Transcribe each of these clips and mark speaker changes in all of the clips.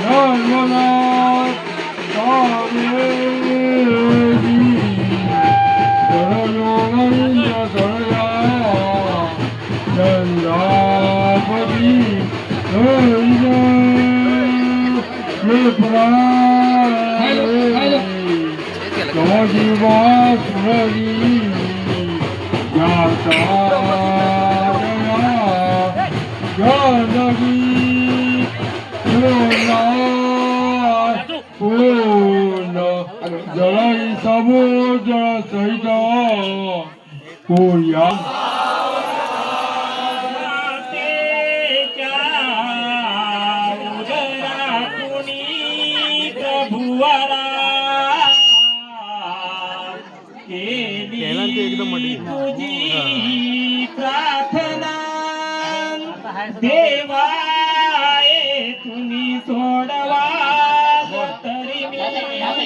Speaker 1: नर्मदा कावेरी सरयोगंज सरया चंद्रापति
Speaker 2: Oh,
Speaker 3: yeah.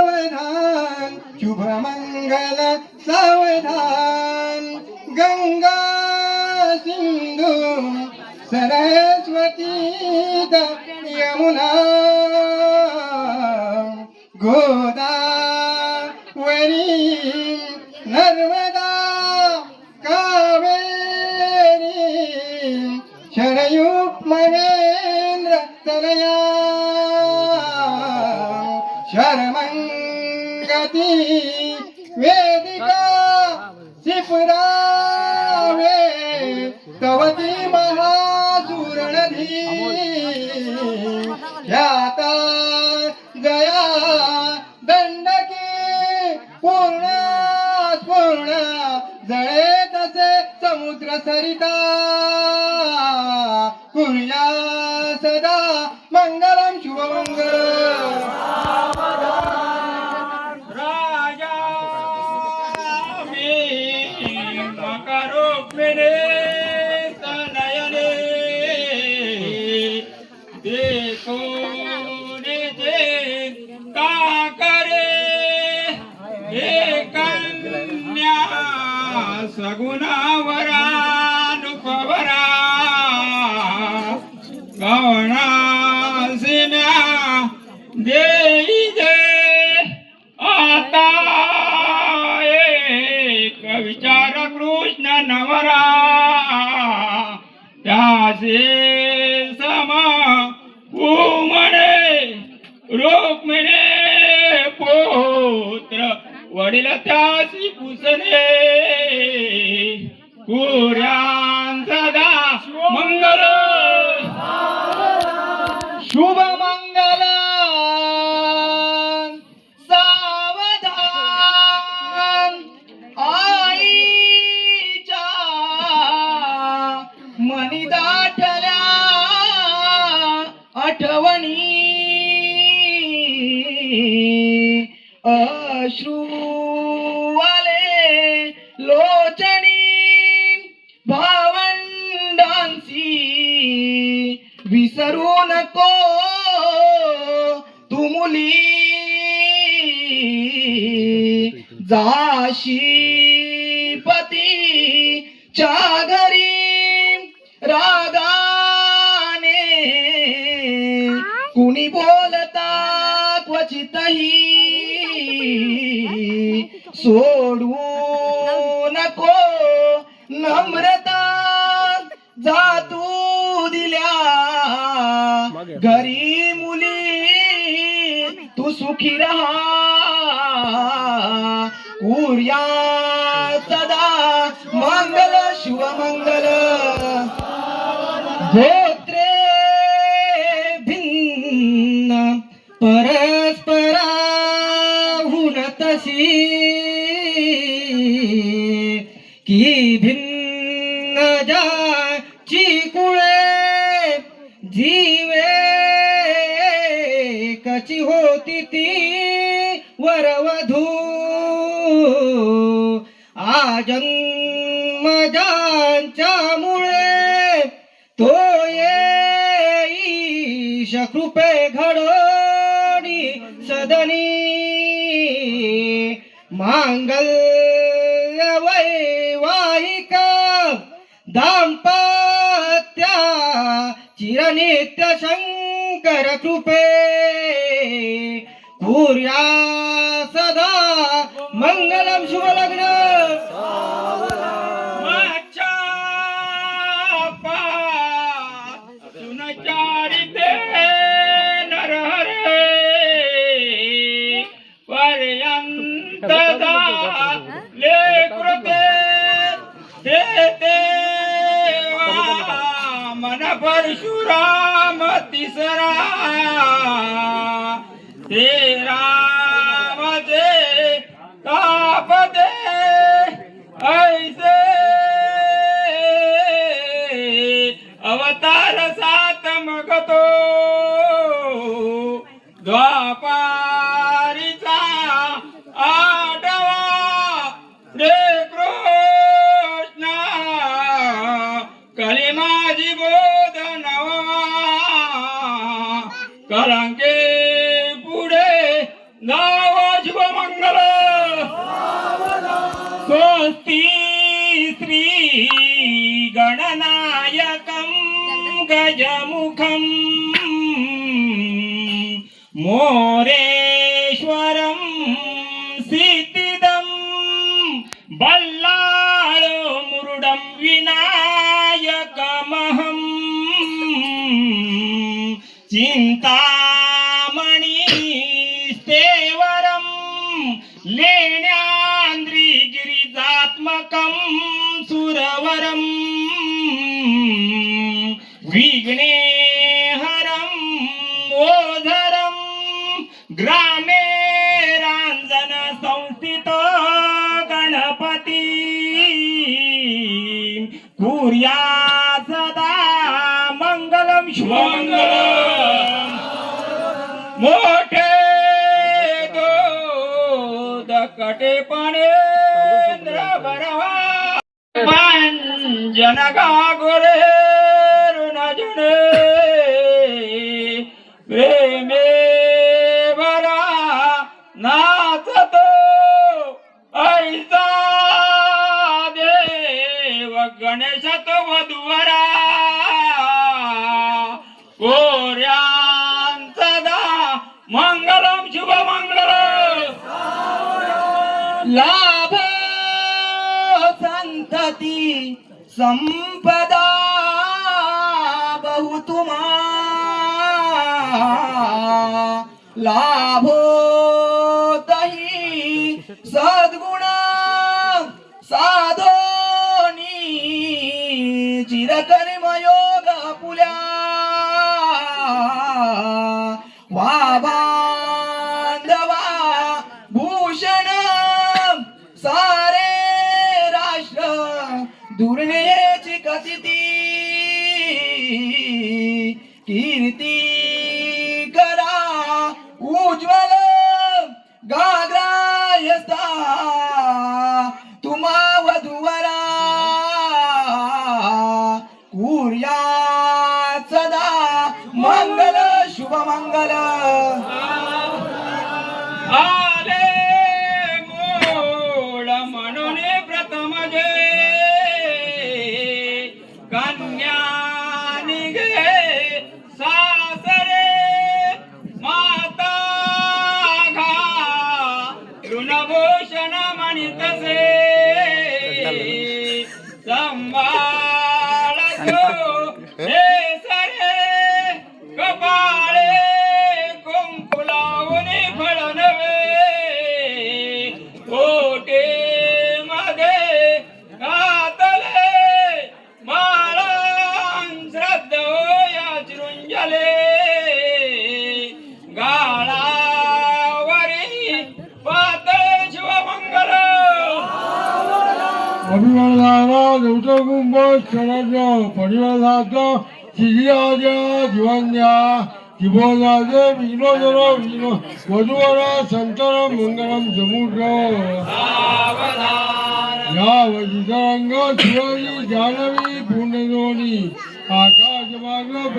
Speaker 3: सावधान शुभमंगल सावधान. गंगा सिंधू सरस्वती यमुना. गोदावरी नर्मदा कावेरी. शरयू महेंद्र तनया. जगती वेदिका शिपुरावे कवती महासुरणधी ख्याता गया दंडकी पूर्ण पूर्ण जळे तसे समुद्र सरिता. कुर्या सदा मंगलम
Speaker 2: सगुणावरा नुपवरा गवणा सिन्या देई दे आता एक विचार कृष्ण नवरा त्याचे समा म्हणे रोग म्हणे वडील त्यासी पुसणे. कुऱ्यान सदा मंगल
Speaker 3: शुभ मंगल करू नको तू मुली जाशी पतीच्या घरी रागाने कुणी बोलता क्वचितही सोडू नको नम्रता सुखी रहा कुर्या सदा मंगल शिव मंगल. गोत्रे भिन्न परस्पराहुन तशी. की भिन्न जाची कुळे जीवे कची हो? होती ती वरवधू. आजन्मजांच्या मुळे तो येईश कृपे घडोनी सदनी. मांगल्य वैवाहिक दाम्पत्या चिरनित्य शंकर कृपे कुर्या सदा मंगलम शुभ लग्न।
Speaker 2: नरहरे। मन परशुराम तिसरा। గణనాయకం గజముఖం మోరేశ్వరం సిద్ధిదం బల్లారో మురుడం వినా ग्रामे राञ्जन संस्थित गणपती. कुर्या सदा मङ्गलं शुभमङ्गलम् मोठे कटे पणेंद्र बरवा पंजन गागोरे रुणजने प्रेमे
Speaker 3: लाभ संतती संपदा बहुतुमा लाभो दही सद्गुण साधोनी चिरकर्मयोग पुल्या
Speaker 1: చేస్తా 문본 전화죠 버리면서 지지하자 지원자 기본하자 민호저라 민호 모두와라 삼처럼 문가람 저무죠 야와지사랑과 지원이 자람이 분내노니 아까지마가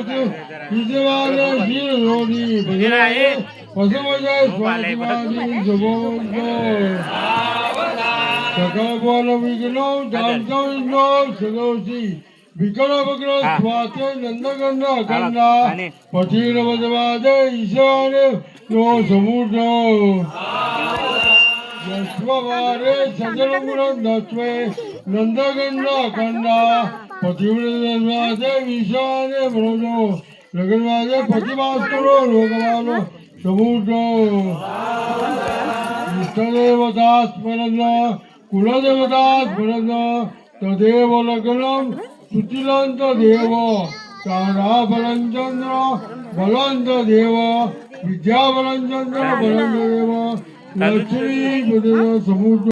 Speaker 1: સગાવાલો વિઘ્નો જાણતા વિઘ્નો સગવસી વિકળ વગર સ્વાતે નંદગંડ અખંડા પછી રવદવાદે ઈશાને નો સમુદ્ર. દસવારે સગળ ગુણ कुलदेवतास भरत तदेव लग्नम सुचिलंत देव तारा बलंचंद्र बलंत देव विद्या बलंचंद्र बलंत देव लक्ष्मी समुद्र